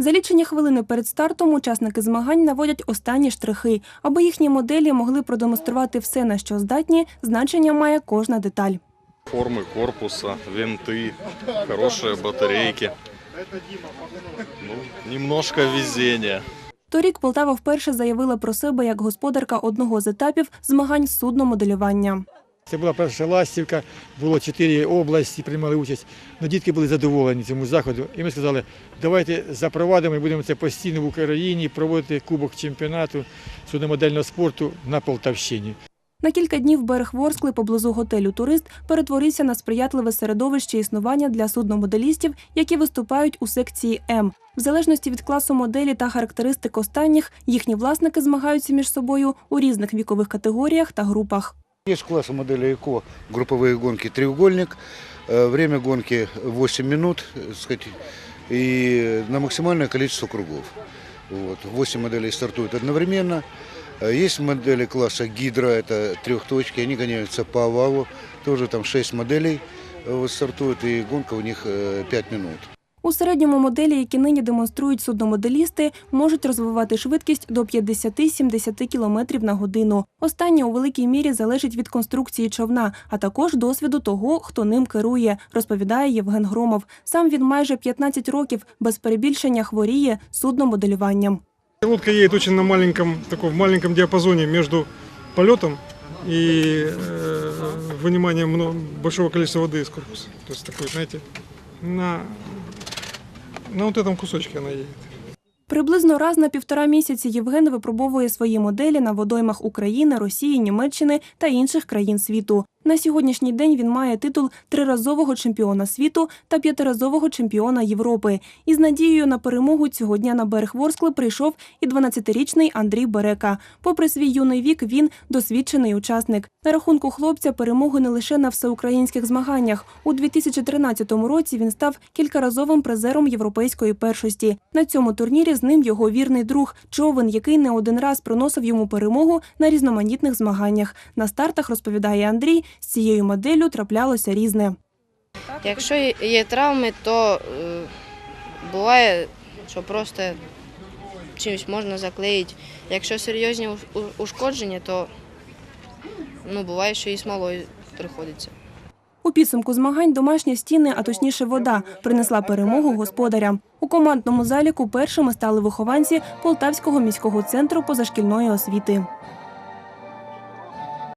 За лічені хвилини перед стартом учасники змагань наводять останні штрихи. Аби їхні моделі могли продемонструвати все, на що здатні, значення має кожна деталь. Формы корпуса, винты, хорошие батарейки. Ну, немножко везения. Торік Полтава вперше заявила про себе як господарка одного з етапів змагань судномоделювання. Це була перша ластівка, було чотири області, приймали участь. Ну, дітки були задоволені цьому заходу. І ми сказали, давайте запровадимо і будемо це постійно в Україні проводити кубок чемпіонату судномодельного спорту на Полтавщині. На кілька днів берег Ворскли поблизу готелю Турист перетворився на сприятливе середовище існування для судномоделістів, які виступають у секції М. В залежності від класу моделі та характеристик останніх, їхні власники змагаються між собою у різних вікових категоріях та групах. Есть классы модели ЭКО, групповые гонки треугольник, Э, время гонки 8 минут, э, сказать, и на максимальное количество кругов. Вот. 8 моделей стартуют одновременно. Э, Есть модели класса гидро, это трехточки, они гоняются по овалу, тоже там 6 моделей вот стартуют, и гонка у них 5 минут. У середньому моделі, які нині демонструють судномоделісти, можуть розвивати швидкість до 50-70 км на годину. Останнє у великій мірі залежить від конструкції човна, а також досвіду того, хто ним керує, розповідає Євген Громов. Сам він майже 15 років без перебільшення хворіє судномоделюванням. Лодка едет очень на маленьком, таком маленьком диапазоне между полетом и э, выниманием мно- большого количества воды из корпуса. То есть такой, знаете, на, на вот этом кусочке она едет. Приблизно раз на півтора місяці Євген випробовує свої моделі на водоймах України, Росії, Німеччини та інших країн світу. На сьогоднішній день він має титул триразового чемпіона світу та п'ятиразового чемпіона Європи. Із надією на перемогу цього дня на берег Ворскли прийшов і 12-річний Андрій Берека. Попри свій юний вік, він досвідчений учасник. На рахунку хлопця перемоги не лише на всеукраїнських змаганнях. У 2013 році він став кількаразовим призером європейської першості. На цьому турнірі з ним його вірний друг човен, який не один раз приносив йому перемогу на різноманітних змаганнях. На стартах розповідає Андрій, з цією моделлю траплялося різне. Якщо є- травми, то е, буває, що просто чимось можна заклеїти. Якщо серйозні ушкодження, то ну, буває, що і смолою приходиться. У підсумку змагань домашні стіни, а точніше вода, принесла перемогу господарям. У командному заліку першими стали вихованці Полтавського міського центру позашкільної освіти.